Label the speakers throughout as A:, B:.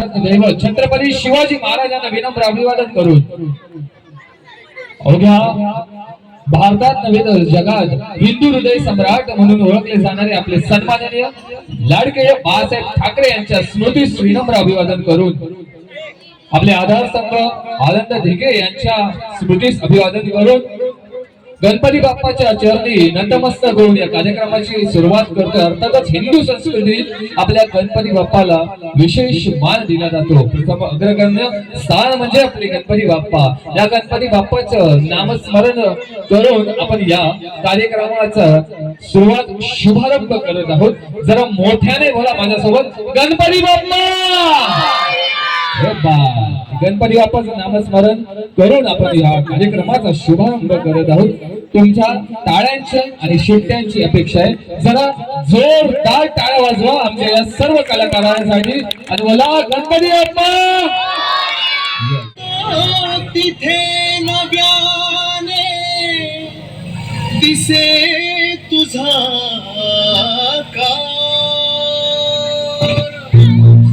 A: भारत दैवत छत्रपती शिवाजी महाराजांना विनम्र अभिवादन करून अवघ्या भारतात नव्हे तर जगात हिंदू हृदय सम्राट म्हणून ओळखले जाणारे आपले सन्माननीय लाडके बाळासाहेब ठाकरे यांच्या स्मृतीस विनम्र अभिवादन करून आपले आधार संघ आनंद धिगे यांच्या स्मृतीस अभिवादन करून गणपती बाप्पाच्या चरणी नतमस्तक होऊन या कार्यक्रमाची सुरुवात करतो अर्थातच हिंदू संस्कृतीत आपल्या गणपती बाप्पाला विशेष मान दिला जातो. प्रथम अग्रगण्य स्थान म्हणजे आपले गणपती बाप्पा. या गणपती बाप्पाचं नामस्मरण करून आपण या कार्यक्रमाचा सुरुवात शुभारंभ करत आहोत. जरा मोठ्याने बोला माझ्यासोबत. गणपती बाप्पा! बा. गणपती बाप्पाचं नामस्मरण करून आपण या कार्यक्रमाचा शुभारंभ करत आहोत. तुमच्या टाळ्यांची आणि शिट्ट्यांची अपेक्षा आहे. जरा जोरदार टाळ्या वाजवा आमच्या या सर्व कलाकारांसाठी. आणि मला गणपती अप्पा
B: तिथे नव्याने दिसे तुझा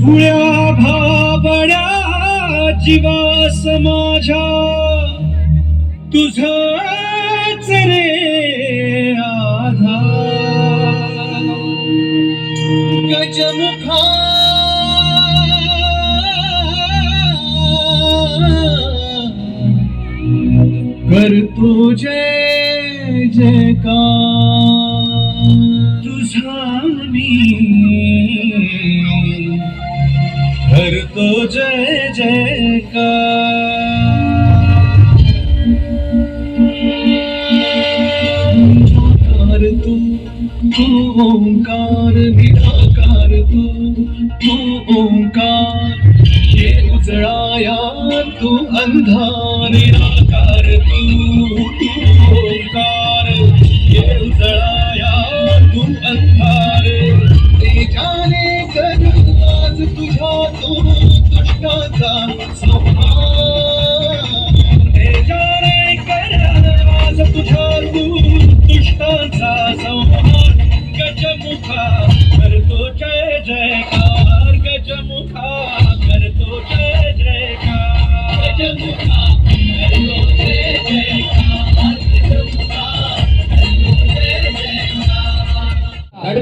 B: खुळ्या भाबड्या जीवास माझ्या तुझा रे आधा गजमुखा करतो जय जयकार। तुझा मी करतो जय जय अंधार निराकार तू ओंकार ये उजळाया तू अंधार. तेजाने करू आज तुझ्या तू दुष्टाचा संहार. तेजाने कर आज तुझ्या तू दुष्टाचा संहार. गजमुखा करतो जय जयकार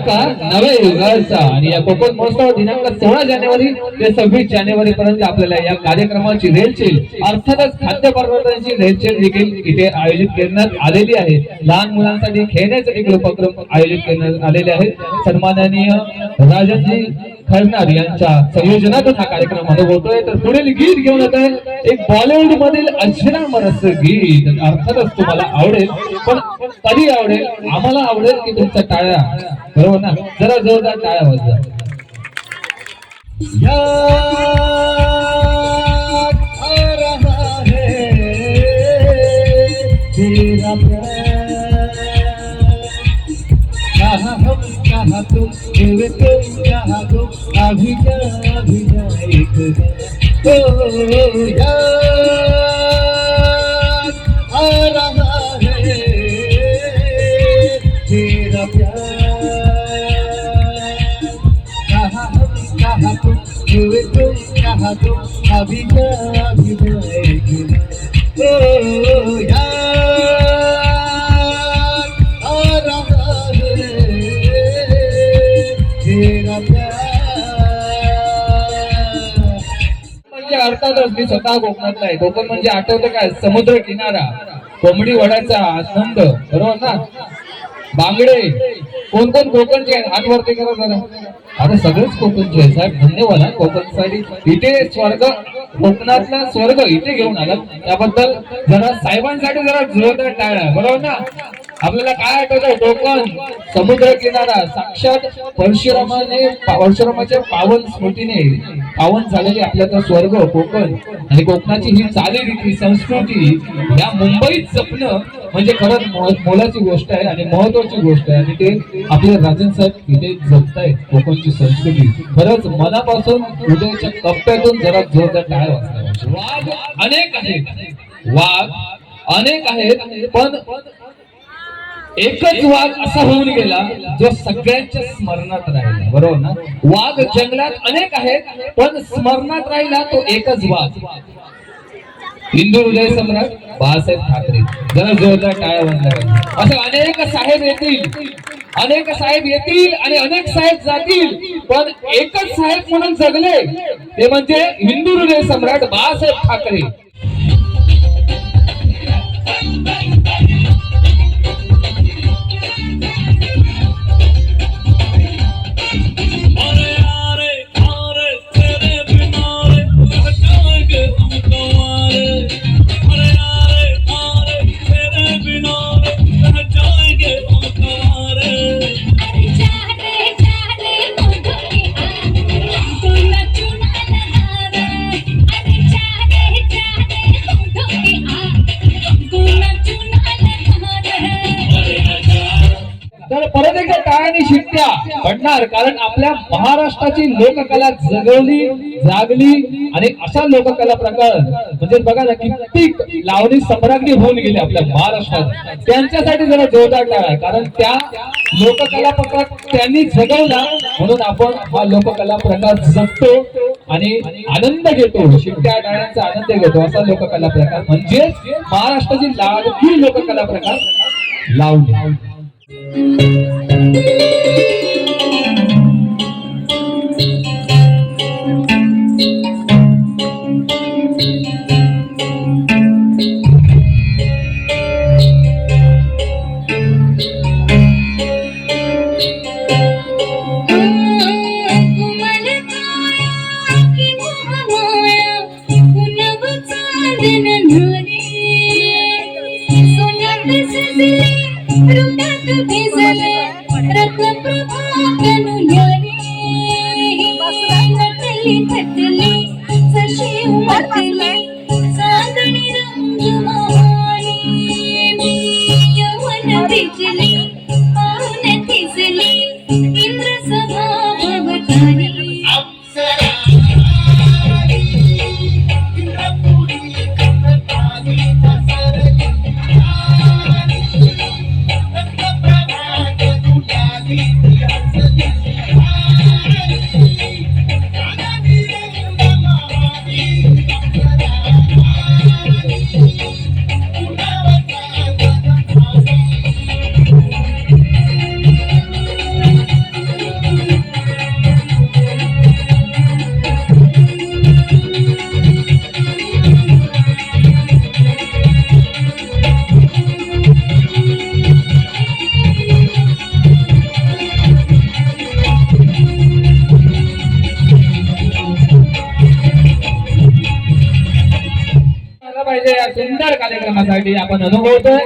A: लडका नव्या युगाचा आणि या कोकण महोत्सव दिनांक सोळा जानेवारी ते सव्वीस जानेवारी पर्यंत आपल्याला या कार्यक्रमाची रेलचेल अर्थातच खाद्य पदार्थांची रेलचेल देखील इथे आयोजित करण्यात आलेली आहे. लहान मुलांसाठी खेळण्याचे एक उपक्रम आयोजित करण्यात आलेले आहेत. सन्माननीय राजनजी खरनार यांच्या संयोजनातून हा कार्यक्रम अनुभवतोय. तर पुढील गीत घेऊन येत आहे एक बॉलिवूड मधील अजरामर असं गीत. अर्थातच तुम्हाला आवडेल पण कधी आवडेल? आम्हाला आवडेल की तुमच्या टाळ्या. बरोबर ना? जरा जोरदार टाळ्या वाजवा.
B: याद कहाँ तुम हुए तुम कहाँ तुम अभी जा अभी जा एक ओ याद आ रहा है तेरा प्यार कहाँ हम कहाँ तुम हुए तुम कहाँ तुम अभी जा अभी जाएगी ओ यार आ रहा है तेरा प्यार
A: म्हणजे अर्थातच मी स्वतः कोकणातला आहे कोकण म्हणजे आठवतं काय? समुद्र किनारा कोंबडी वड्याचा आनंद. बरोबर ना? बांगडे. कोण कोण कोकणचे आहेत? हात वरती करा जरा. आता सगळेच कोकणचे आहेत साहेब. धन्यवाद हा कोकणसाठी इथे स्वर्ग कोकणातला स्वर्ग इथे घेऊन आला त्याबद्दल जरा साहेबांसाठी जरा जोरदार टाळा. बरोबर ना? आपल्याला काय आठवतं कोकण समुद्र किनारा. साक्षात परशुरामाने परशुरामाच्या पावन स्मृतीने पावन झालेले आपल्याचा स्वर्ग कोकण आणि कोकणाची ही चालीरीती संस्कृती या मुंबईत जपणं म्हणजे खरंच मोलाची गोष्ट आहे आणि महत्वाची गोष्ट आहे. आणि ते आपले राजन साहेब इथे जपतायत कोकणची संस्कृती. खरंच मनापासून हृदयाच्या कप्प्यातून जरा जोरदार टाळ वाचला वाघ अनेक आहेत. वाघ अनेक आहेत पण एकच वाघ असा होऊन गेला जो सगळ्यांच्या स्मरणात राहिला. बरोबर ना? वाघ जंगलात अनेक आहेत पण स्मरणात राहिला तो एकच वाघ हिंदू हृदय सम्राट बाळासाहेब ठाकरे. जरा जोरदार टाळ्या बंद असे अनेक साहेब येतील. अनेक साहेब येतील आणि अनेक साहेब जातील पण एकच साहेब म्हणून जगले ते म्हणजे हिंदू हृदय सम्राट बाळासाहेब ठाकरे. आपल्या महाराष्ट्राची लोककला जगवली जागली आणि अशा लोककला प्रकार म्हणजे बघा ना कित्येक लावणी सम्राज्ञी होऊन गेली आपल्या महाराष्ट्रात. त्यांच्यासाठी जरा जोरदार टाळा कारण त्या लोककला प्रकार त्यांनी जगवला म्हणून आपण हा लोककला प्रकार जगतो आणि आनंद घेतो शिट्ट्या टाळ्यांचा आनंद घेतो असा लोककला प्रकार. म्हणजेच महाराष्ट्राची लाडकी लोककला प्रकार लावणी.
C: यवन
A: कार्यक्रमासाठी आपण अनुभवतोय.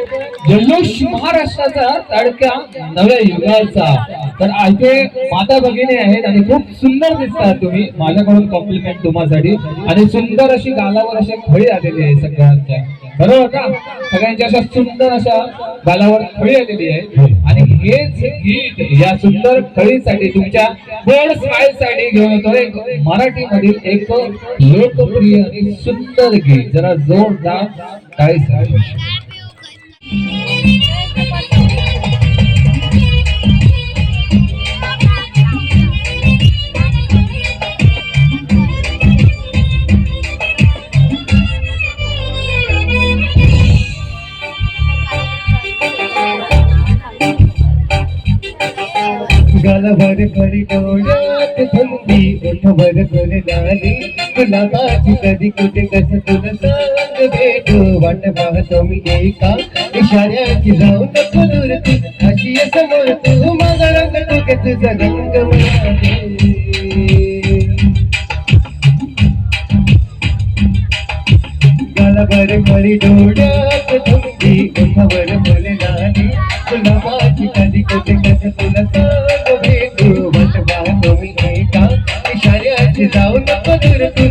A: जल्लोष महाराष्ट्राचा तडक्या नव्या युगाचा. तर इथे माता भगिनी आहेत आणि खूप सुंदर दिसतात तुम्ही. माझ्याकडून कॉम्प्लिमेंट तुम्हासाठी. आणि सुंदर अशी गालावर अशी खळी आलेली आहे सगळ्यांच्या. बरोबर का? सगळ्यांच्या अशा सुंदर अशा गालावर खळी आलेली आहे. आणि हेच गीत या सुंदर खळीसाठी तुमच्या गोड स्माईल साठी घेऊन येतो. एक मराठी मधील एक लोकप्रिय आणि सुंदर गीत. जरा जोरदार टाळी
D: गलभर खरी डोळ्यात थंडी ओठवर गोर लाली गुलाबाची कधी कुठे सांग वाट पाहतो मी एका इशाऱ्याची जाऊ नको दूर तू अशी समोर तू माझा रंग तू तुझा रंग म्हणाले. गालावर खरी डोळ्यात थंडी ओठवर बोले लाली गुलाबाची कधी कुठे कस तुला सांग भेटू? वाट पाहतो मी एका इशाऱ्याची जाऊ नको दूर तू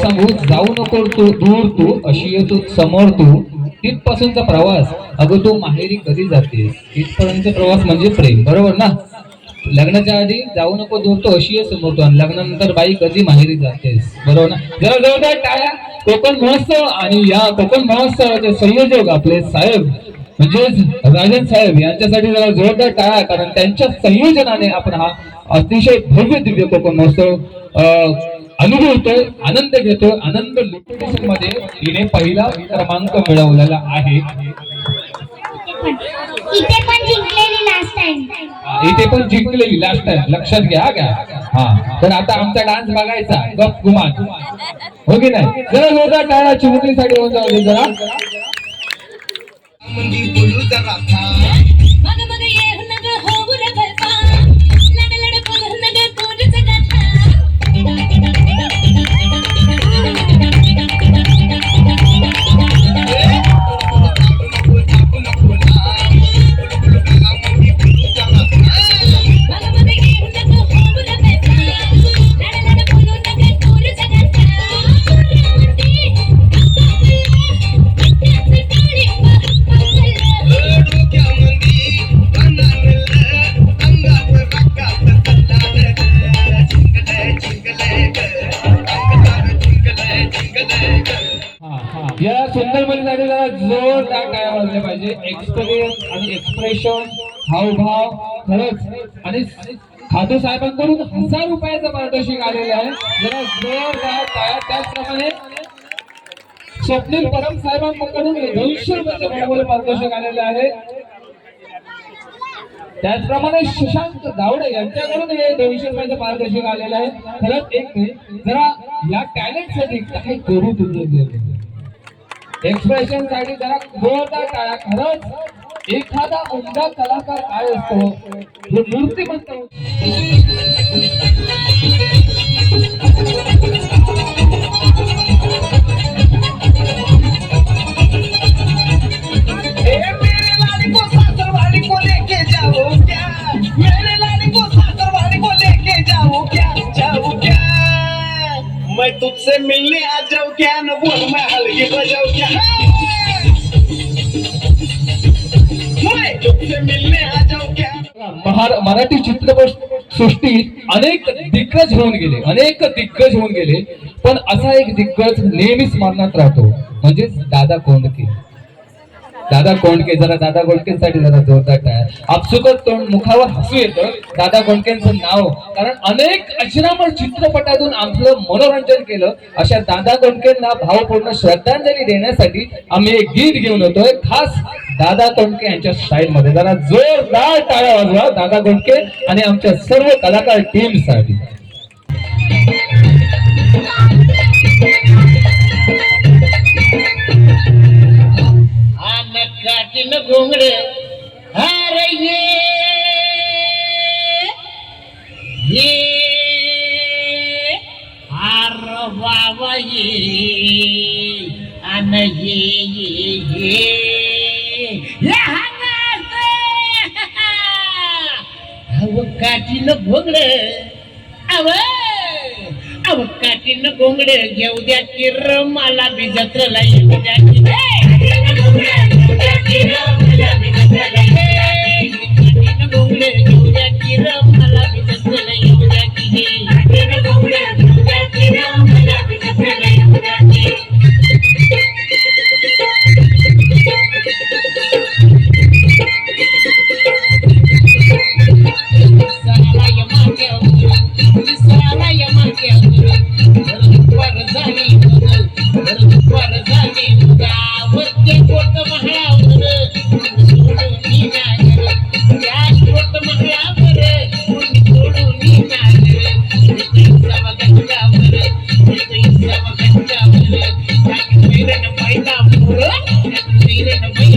A: सांगू जाऊ नको तू दूर तू अशी ये तू समोर तू. तिथपासूनचा प्रवास. अगं तू माहेरी कधी जातेस? तिथपर्यंत प्रवास म्हणजे प्रेम बरोबर ना? लग्नाच्या आधी जाऊ नको दूर तो अशी आहे समोर आणि लग्नानंतर बाई कधी माहेरी जातेस? बरोबर ना? जरा जवळ टाळ्या. कोकण महोत्सव आणि या कोकण महोत्सवाचे संयोजक आपले साहेब म्हणजेच राजन साहेब यांच्यासाठी जरा जोरदार टाळा कारण त्यांच्या संयोजनाने आपण हा अतिशय भव्य दिव्य कोकण महोत्सव अं, अनुभवतोय आनंद घेतोय आनंद लुटून मध्ये हिने पहिला क्रमांक मिळवलेला आहे.
E: इथे पण जिंकलेली लास्ट टाइम
A: इथे पण जिंकलेली लास्ट टाइम लक्षात घ्या घ्या. हा. तर आता आमचा डान्स बघायचा. गप गुमान. हो की नाही? जरा जोरदार टाळा चिमुकलीसाठी होऊन जाऊ दे जरा. वाजले पाहिजे एक्सपिरियन्स आणि एक्सप्रेशन हावभाव खरंच. आणि खातो साहेबांकडून हजार रुपयाचं पारितोषिक आलेलं आहे. जरा जोरदार टाळ्या त्याचप्रमाणे स्वप्नील परम साहेबांकडून दोनशे रुपयाचं मोबाईल पारितोषिक आलेलं आहे. त्याचप्रमाणे शशांक गावडे यांच्याकडून हे दोनशे रुपयाचं पारितोषिक आलेलं आहे. खरंच एक जरा या टॅलेंटसाठी काही करू तुमचं एक्सप्रेशनसाठी जरा जोरदार टाळ्या खरंच एखादा उमदा कलाकार काय असतो? हे मूर्तिमंत
B: तुझसे मिलने आ जाऊं क्या? न बोल मैं हल्की बजाऊं क्या? मैं तुझसे मिलने आ जाऊं क्या?
A: महार मराठी चित्रपट सृष्टीत अनेक दिग्गज होऊन गेले अनेक दिग्गज होऊन गेले पण असा एक दिग्गज नेहमी स्मरणात राहतो म्हणजेच दादा कोंडके. दादा कोंडके जरा दादा कोंडकेसाठी जरा जोरदार टाळ्या आपसुकच तोंड मुखावर हसू येतं. दादा कोंडकेंचं नाव. कारण अनेक अजरामर चित्रपटातून आपलं मनोरंजन केलं. अशा दादा कोंडकेंना भावपूर्ण श्रद्धांजली देण्यासाठी आम्ही एक गीत घेऊन येतोय. खास दादा कोंडके यांच्या स्टाईल मध्ये जरा जोरदार टाळ्या वाजवा दादा कोंडके आणि आमच्या सर्व कलाकार
F: टीमसाठी काटीन घोंगड अरे ये ये आर बाबा ये आन ये ये. ये ये हांगास. अव काटीन घोंगड अव अव काटीन घोंगड घेऊ द्या की मला बी जत्रला येऊ द्या की. हे! काटीनं it.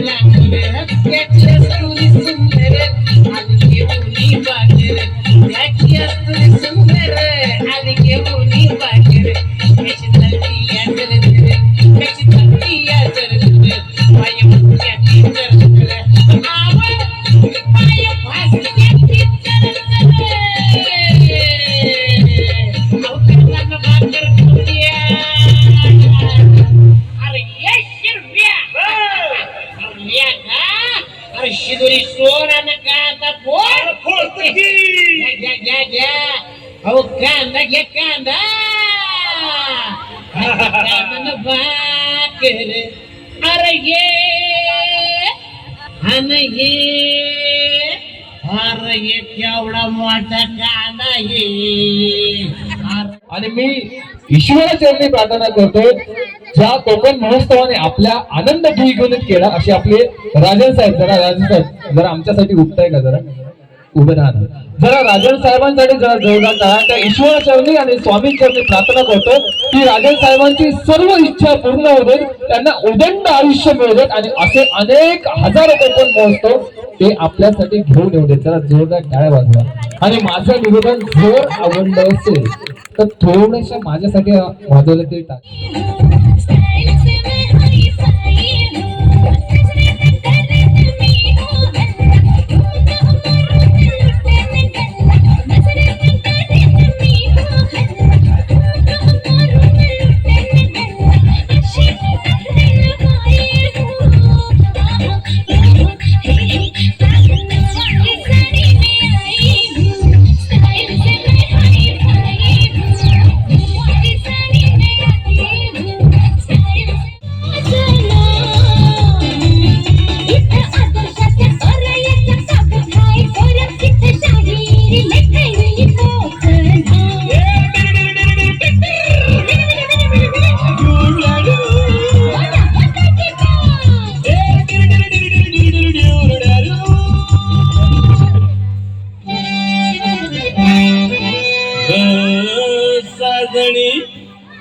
F: केवढा मोठा कांदा अरे.
A: आणि मी ईश्वराचरणी प्रार्थना करतो ज्या कोकण महोत्सवाने आपल्या आनंद द्विगुणित केला असे आपले राजन साहेब जरा राजन साहेब जरा आमच्यासाठी उठताय का जरा? उभे राहणार. जरा राजन साहेबांसाठी जरा जवळ टाळ्या. त्या ईश्वराचरणी आणि स्वामींचरणी प्रार्थना करतो. की राजन साहेबांची सर्व इच्छा पूर्ण होऊ देत त्यांना उदंड आयुष्य मिळू देत आणि असे अनेक हजारो कोकण पोहोचतो ते आपल्यासाठी घेऊन येऊ देत. जरा जोरदार टाळ्या वाजवा. आणि माझं निवेदन जोर आवडलं असेल तर थोडंसं माझ्यासाठी वाजवलं तरी टाक
G: साजणी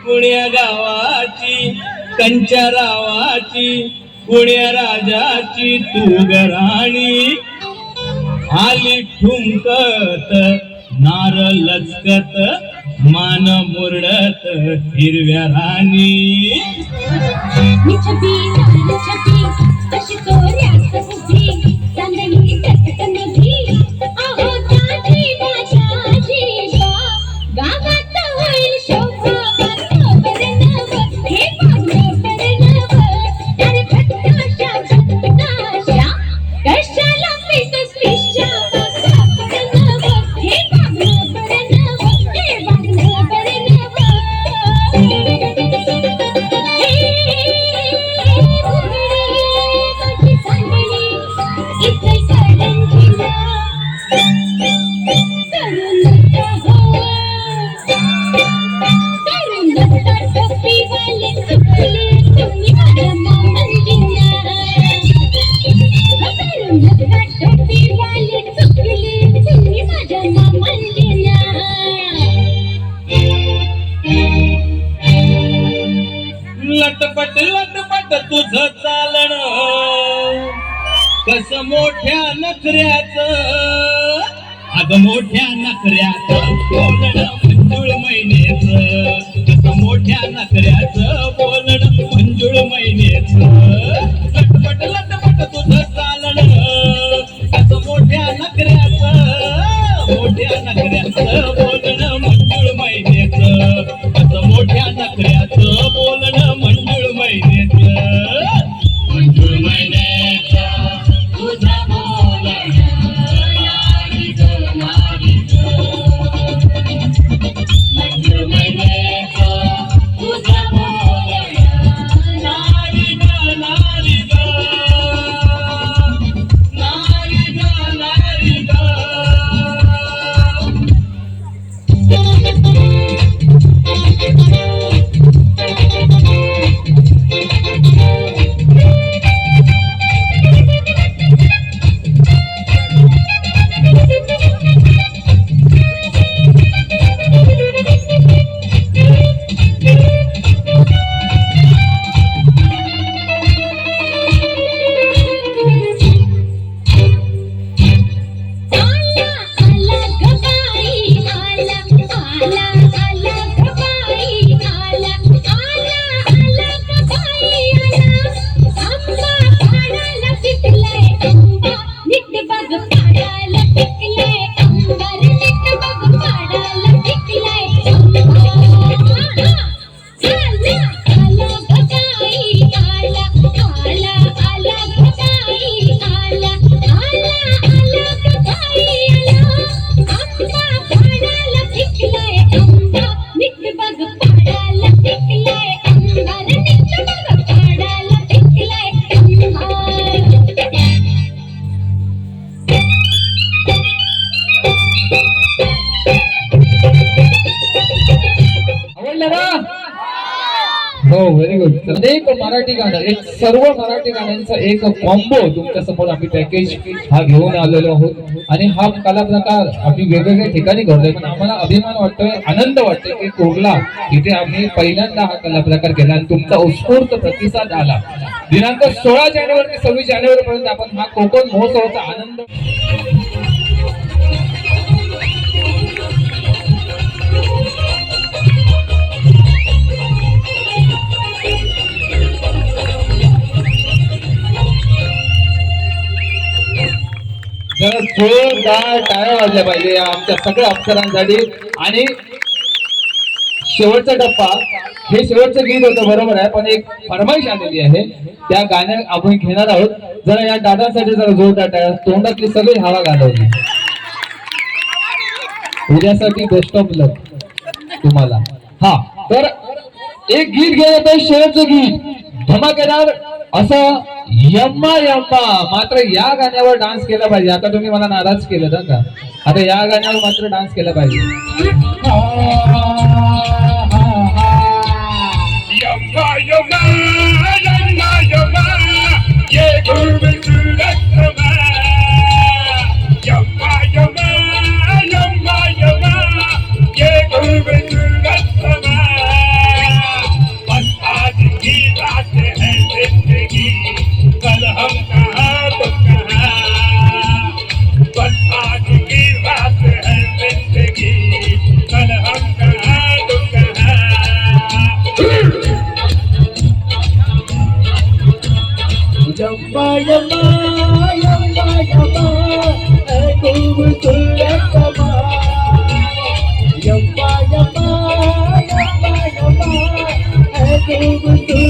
G: पुण्या गावाची कंच्या रावाची पुण्या राजाची तू गराणी आली ठुमकत नार लचकत मान मुरडत हिरव्या राणी.
H: छपी छबी लाल छबी
A: 为你值 मराठी गाणं एक सर्व मराठी गाण्यांचा एक कॉम्बो तुमच्यासमोर आम्ही पॅकेज हा घेऊन आलेलो आहोत. आणि हा कला प्रकार आम्ही वेगवेगळ्या ठिकाणी घडलोय. पण आम्हाला अभिमान वाटतोय आनंद वाटतोय की कोरला इथे आम्ही पहिल्यांदा हा कला प्रकार केला आणि तुमचा उत्स्फूर्त प्रतिसाद आला. दिनांक सोळा जानेवारी ते सव्वीस जानेवारी पर्यंत आपण हा कोकण महोत्सवाचा आनंद जोरदार टाळ्या वाजल्या पाहिजे आमच्या सगळ्या अक्षरांसाठी आणि शेवटचा टप्पा हे शेवटचं गीत होतं बरोबर आहे पण एक फरमाईश आलेली आहे. त्या गाण्या आपण घेणार आहोत. जरा या दादासाठी जरा जोरदार टाळ्या तोंडातली सगळी हवा घालवली. उद्यासाठी बेस्ट ऑफ लक तुम्हाला. हा तर एक गीत घेत शेवटचं गीत. धमाकेदार असं यम्मा यम्मा मात्र या गाण्यावर डान्स केला पाहिजे. आता तुम्ही मला नाराज केलं ना का? आता या गाण्यावर मात्र डान्स केला पाहिजे.
G: Thank you.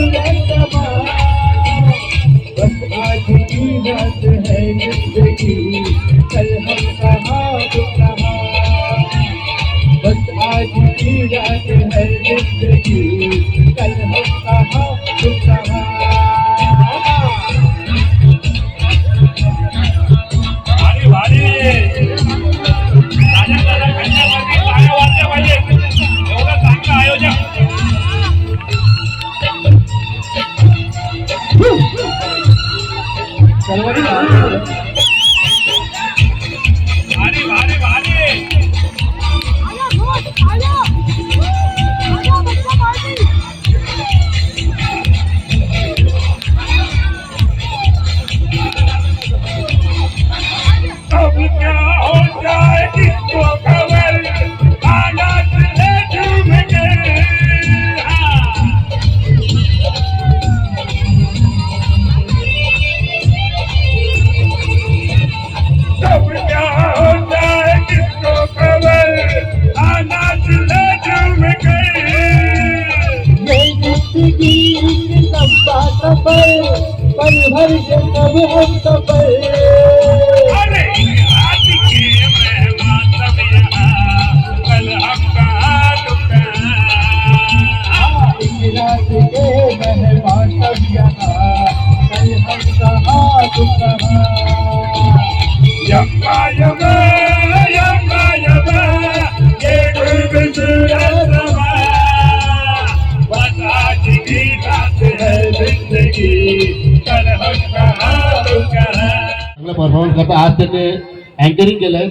G: चांगला
I: परफॉर्मन्स करता. आज त्यांनी अँकरिंग केलं आहे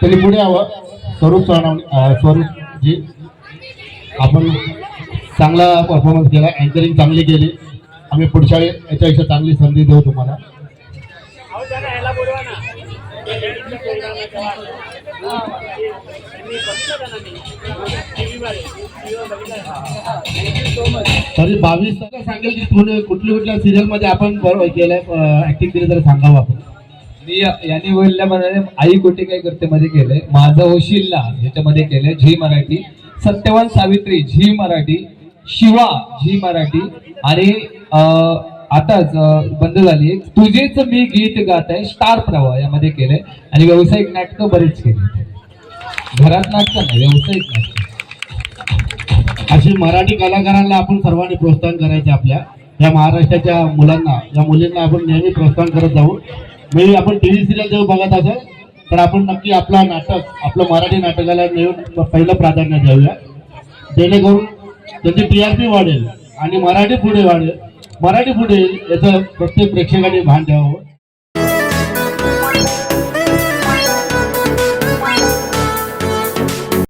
I: त्यांनी पुढे यावं. स्वरूप स्वरूप जी आपण चांगला परफॉर्मन्स केला. अँकरिंग चांगली केली. आम्ही पुढच्या वेळी याच्यापेक्षा चांगली संधी देऊ तुम्हाला. तरी बावीस सांगेल की कुठल्या कुठल्या सिरियलमध्ये आपण केलंय ऍक्टिंग केली तर सांगावं आपण.
A: मी याने यांनी म्हणाले आई कुठे काय करते मध्ये केलंय. माझं होशिल्ला ह्याच्यामध्ये केलंय झी मराठी. सत्यवान सावित्री झी मराठी. शिवा झी मराठी. आणि आताच बंद झाली तुझेच मी गीत गात आहे स्टार प्रवाह यामध्ये केलंय. आणि व्यावसायिक नाटकं बरेच केली घरात नाटकं नाही? व्यावसायिक नाटकं
I: अशी मराठी कलाकारांना आपण सर्वांनी प्रोत्साहन करायचे आपल्या. या महाराष्ट्राच्या मुलांना या मुलींना आपण नेहमी प्रोत्साहन करत जाऊ. मी आपण टी व्ही सिरियल जेव्हा बघत असेल तर आपण नक्की आपला नाटक आपलं मराठी नाटकाला नेहमी पहिलं प्राधान्य द्यावूया जेणेकरून त्यांची टीआरपी वाढेल आणि मराठी पुढे वाढेल. मराठी पुढे येईल याचं प्रत्येक प्रेक्षकाने भान द्यावं.